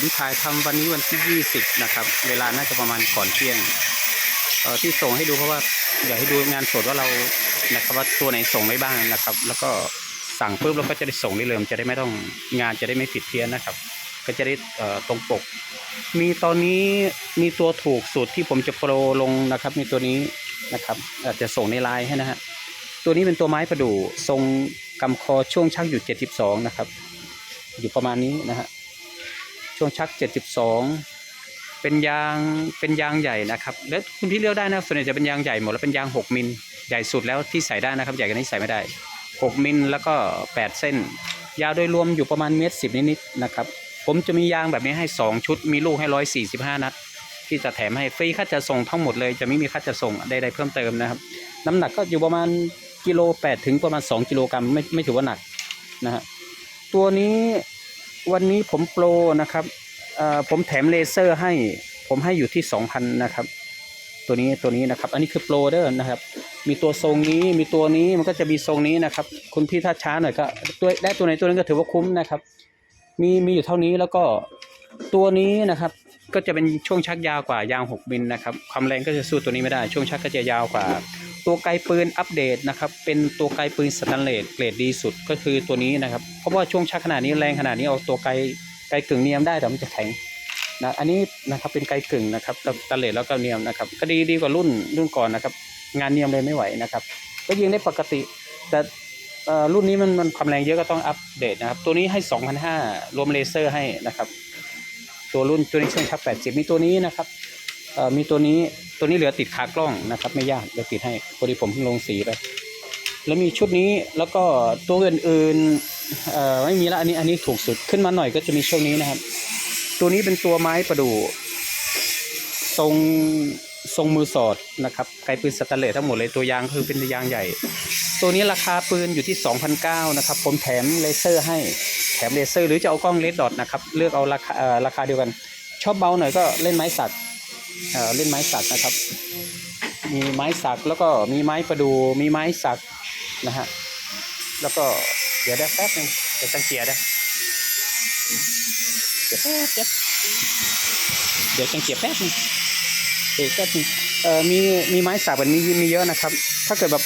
ผมถ่ายทำวันนี้วันที่ 20 นะครับ เวลาน่าจะประมาณก่อนเที่ยงเอ่อที่ส่งให้ดูเพราะว่าอยากให้ดูงานสดว่าเรานะครับว่าตัวไหนส่งได้บ้างนะครับ แล้วก็สั่งปุ๊บเราก็จะได้ส่งได้เลยมันจะได้ไม่ต้องงานจะได้ไม่ผิดเพี้ยนนะครับ ก็จะได้เอ่อตรงปก มีตอนนี้มีตัวถูกสูตรที่ผมจะโปรลงนะครับ มีตัวนี้นะครับอาจจะส่งในไลน์ให้นะฮะตัวนี้เป็นตัวไม้ประดู่ทรงกำคอช่วงชักอยู่ 72 นะครับ อยู่ประมาณนี้นะฮะ ช่วงชัก 72 เป็นยางเป็นยางใหญ่นะครับ แล้วคุณพี่เลือกได้นะส่วนใหญ่จะเป็นยางใหญ่หมดแล้วเป็นยาง 6 มิลใหญ่สุดแล้วที่ใส่ได้นะครับ ใหญ่กว่านี้ใส่ไม่ได้ 6 มิลแล้วก็ 8 เส้น ยาวโดยรวมอยู่ประมาณเมตรสิบนิดๆนะครับ ผมจะมียางแบบนี้ให้ 2 ชุด มีลูกให้ 145 นัด ที่จะแถมให้ฟรีค่าจะส่งทั้งหมดเลย จะไม่มีค่าจะส่งใดๆเพิ่มเติมนะครับ น้ำหนักก็อยู่ประมาณกิโล8ถึงประมาณ 2 กิโลกรัมไม่ไม่ถือว่าหนักนะฮะตัวนี้ วันนี้ผมโปรนะครับผมแถมเลเซอร์ให้ผมให้อยู่ที่ 2,000 นะครับ ตัวนี้ตัวนี้นะครับ อันนี้คือโปรเดอร์นะครับ มีตัวทรงนี้มีตัวนี้มันก็จะมีทรงนี้นะครับ คุณพี่ถ้าช้าหน่อยก็ตัวได้ตัวไหนตัวนั้นก็ถือว่าคุ้มนะครับ มีมีอยู่เท่านี้แล้วก็ตัวนี้นะครับ ก็จะเป็นช่วงชักยาวกว่ายาง 6 มิลนะครับความแรงก็จะสู้ตัวนี้ไม่ได้ ช่วงชักก็จะยาวกว่า ตัวไกลปืนอัปเดตนะครับ เป็นตัวไกลปืนสแตนเลสเกรดดีสุดก็คือตัวนี้นะครับ เพราะว่าช่วงชักขนาดนี้แรงขนาดนี้เอาตัวไกลไกลกึ่งเนียมได้แต่มันจะแข็งนะอันนี้นะครับเป็นไกลกึ่งนะครับสแตนเลสแล้วก็เนียมนะครับก็ดีดีกว่ารุ่นรุ่นก่อนนะครับ งานเนียมเลยไม่ไหวนะครับ ก็ยิงได้ปกติ แต่อ่อรุ่นนี้มันมันความแรงเยอะก็ต้องอัปเดตนะครับ ตัวนี้ให้ 2,500รวมเลเซอร์ให้นะครับ ตัวรุ่นตัวนี้ช่วงชัก80มีตัวนี้นะครับ มีตัวนี้ตัวนี้เหลือติดขากล้องนะครับ ไม่ยากเดี๋ยวติดให้พอดีผมเพิ่งลงสีไปแล้วมีชุดนี้แล้วก็ตัวอื่นๆไม่มีละอันนี้อันนี้ถูกสุดขึ้นมาหน่อยก็จะมีช่วงนี้นะครับ ตัวนี้เป็นตัวไม้ประดู่ทรงทรงมือสอดนะครับไกปืนสแตนเลสทั้งหมดเลยตัวยางคือเป็นยางใหญ่ ตัวนี้ราคาปืนอยู่ที่ 2,009นะครับ ผมแถมเลเซอร์ให้แถมเลเซอร์ หรือจะเอากล้องเลดดอทนะครับ เลือกเอาราคาเอ่อราคาเดียวกัน ชอบเบาหน่อยก็เล่นไม้สักเอ่อ เล่นไม้สักนะครับ มีไม้สักแล้วก็มีไม้ประดูมีไม้สักนะฮะแล้วก็เดี๋ยวได้แป๊บนึงเดี๋ยวตั้งเกียร์ได้เดี๋ยวแป๊บเดี๋ยวเดี๋ยวจังเกียร์แป๊บนึงเดี๋ยวแป๊บนึงเอ่อมีมีไม้สักแบบนี้มีเยอะนะครับ ถ้าเกิดแบบ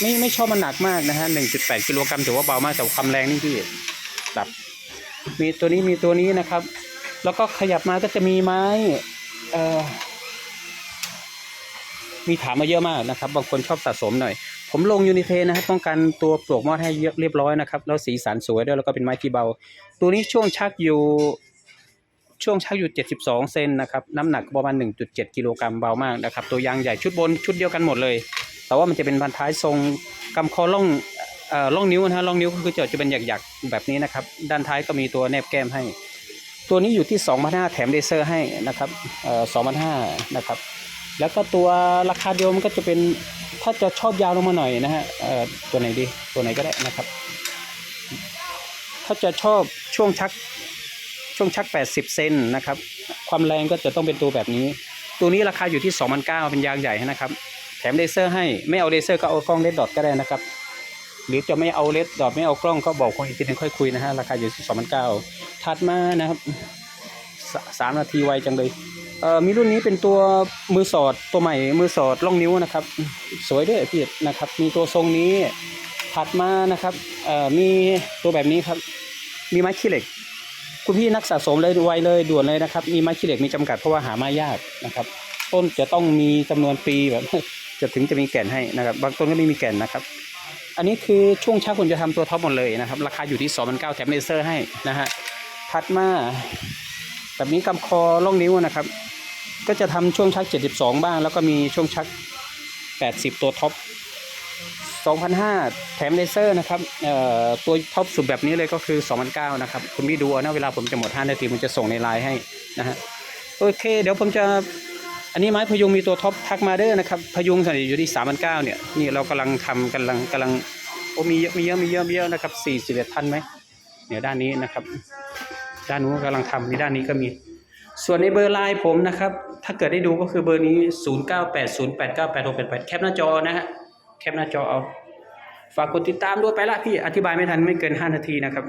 ไม่ไม่ชอบมันหนักมากนะฮะหนึ่งจุดแปดกิโลกรัมถือว่าเบามากแต่ความแรงนี่พี่แบบมีตัวนี้มีตัวนี้นะครับ แล้วก็ขยับมาก็จะมีไม้เอ่อ มีถามมาเยอะมากนะครับ บางคนชอบสะสมหน่อย ผมลงยูนิเทนะครับต้องการตัวปลวกมอดให้เรียบร้อยนะครับ แล้วสีสันสวยด้วยแล้วก็เป็นไม้ที่เบา ตัวนี้ช่วงชักอยู่ช่วงชักอยู่ 72 เซนนะครับ น้ำหนักประมาณ 1.7 กิโลกรัมเบามากนะครับ ตัวยางใหญ่ชุดบนชุดเดียวกันหมดเลย แต่ว่ามันจะเป็นพันท้ายทรงกำคอล่องเอ่อล่องนิ้วนะฮะล่องนิ้วก็คือจะจะเป็นหยักๆแบบนี้นะครับ ด้านท้ายก็มีตัวแนบแก้มให้ ตัวนี้อยู่ที่2,500แถมเลเซอร์ให้นะครับเอ่อ2,500นะครับ แล้วก็ตัวราคาเดียวมันก็จะเป็นถ้าจะชอบยาวลงมาหน่อยนะฮะตัวไหนดีตัวไหนก็ได้นะครับ ถ้าจะชอบช่วงชักช่วงชัก 80 เซนนะครับ ความแรงก็จะต้องเป็นตัวแบบนี้ ตัวนี้ราคาอยู่ที่2,900เป็นยางใหญ่นะครับ แถมเลเซอร์ให้ไม่เอาเลเซอร์ก็เอากล้องเลดดอทก็ได้นะครับ หรือจะไม่เอาเลดดอทไม่เอากล้องก็บอกคนอีกทีนึงค่อยคุยนะฮะราคาอยู่ที่2,900ถัดมานะครับสามนาทีไวจังเลย เอ่อมีรุ่นนี้เป็นตัวมือสอดตัวใหม่มือสอดล่องนิ้วนะครับ สวยด้วยพี่นะครับ มีตัวทรงนี้ถัดมานะครับเอ่อมีตัวแบบนี้ครับ มีไม้ขี้เหล็ก คุณพี่นักสะสมเลยไวเลยด่วนเลยนะครับ มีไม้ขี้เหล็กมีจำกัดเพราะว่าหาไม้ยากนะครับ ต้นจะต้องมีจำนวนปีแบบจะถึงจะมีแก่นให้นะครับ บางต้นก็ไม่มีแก่นนะครับ อันนี้คือช่วงชักคุณจะทำตัวท็อปหมดเลยนะครับ ราคาอยู่ที่2 9 0 0แถมเลเซอร์ให้นะฮะถัดมา แบบนี้กำคอล่องนิ้วนะครับ ก็จะทำช่วงชัก 72 บ้าง แล้วก็มีช่วงชัก 80 ตัวท็อป2,500แถมเลเซอร์นะครับตัวท็อปสุดแบบนี้เลยก็คือ2,900นะครับ คุณพี่ดูเอานะเวลาผมจะหมด 5 นาทีผมจะส่งในไลน์ให้นะฮะโอเค เดี๋ยวผมจะอันนี้ไม้พยุงมีตัวท็อปทักมาเดอร์นะครับ พยุงส่วนใหญ่อยู่ที่3,900เนี่ยนี่เรากำลังทำกำลังกำลังโอ้มีเยอะมีเยอะมีเยอะมีเยอะนะครับ41ทันไหมเนี่ยด้านนี้นะครับ ด้านนู้นกำลังทำนี่ด้านนี้ก็มี ส่วนในเบอร์ไลน์ผมนะครับ ถ้าเกิดได้ดูก็คือเบอร์นี้ 0980898688 แคปหน้าจอนะฮะแคปหน้าจอเอา ฝากกดติดตามด้วยไปละพี่อธิบายไม่ทันไม่เกิน 5 นาทีนะครับ